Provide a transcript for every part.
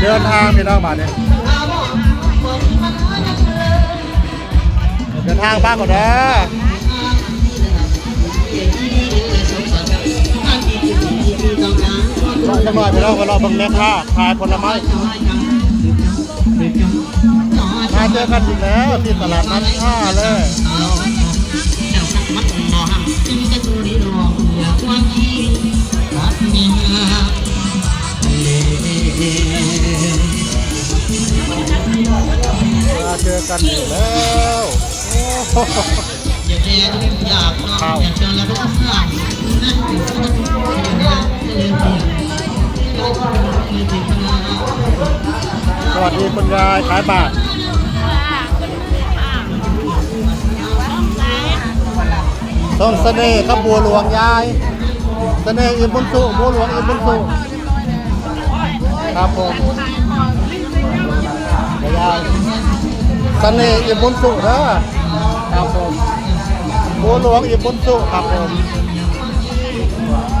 เดินทางพี่น้องมาเนี่ยเดินทางบ้างก่อนนะรอจังหน่อยพี่น้องก็รอบังแม่ค้าขายผลไม้มาเจอกันอีกแล้วที่ตลาดนัดท่าเลย กันอีกแล้วโอ้โหข้าสวัสดีคุณยายขายบาทต้นเสน่ห์ครับบัวหลวงยายเสน่ห์อิมบุญสุบัวหลวงอิมบุญสุครับผมยาย เสน่ห์อิมบุญสุเด้อครับผมบัวหลวงอิมบุญสุครับผม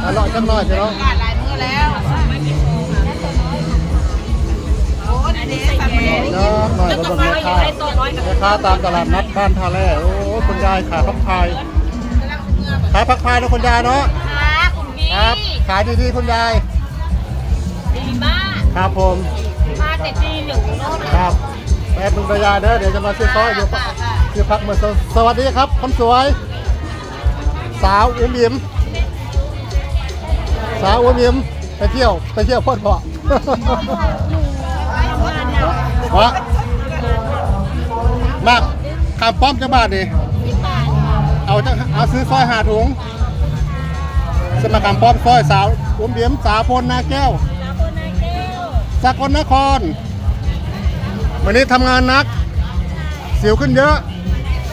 อร่อยจังหน่อยพี่น้องหลายมือแล้วโอ้ยนี่สั่งเมนูเนาะหน่อยก็เป็นแม่ค้าแม่ค้าตามตลาดนัดบ้านท่าแร่โอ้คุณยายขายผักพายขายผักพายนะคุณยายเนาะครับขายดีๆคุณยายดีมากครับผมมาแต่ตีหนึ่งโน่นครับ แป๊บนึงคุณยายเด้อเดี๋ยวจะมาซื้อซอยอยู่ปะคือพักเมื่อสวัสดีครับคนสวย สาวอุ้มยิ้มสาวอุ้มยิ้มไปเที่ยวไปเที่ยวพ่นเกาะวะมากข้ามป้อมจังบาทดิเอาจังเอาซื้อซอยหาถุงสมาคำป้อมซอยสาวอุ้มเดียมสาวพลนาแก้วสกลนคร วันนี้ทำงานนัก เสียวขึ้นเยอะ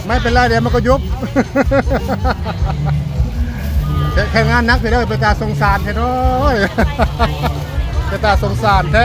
ไม่เป็นไรเดี๋ยวมันก็ยุบ แค่งานนักไปเลยเป็นตาสงสารแท้ด้วยเป็นตาสงสารแท้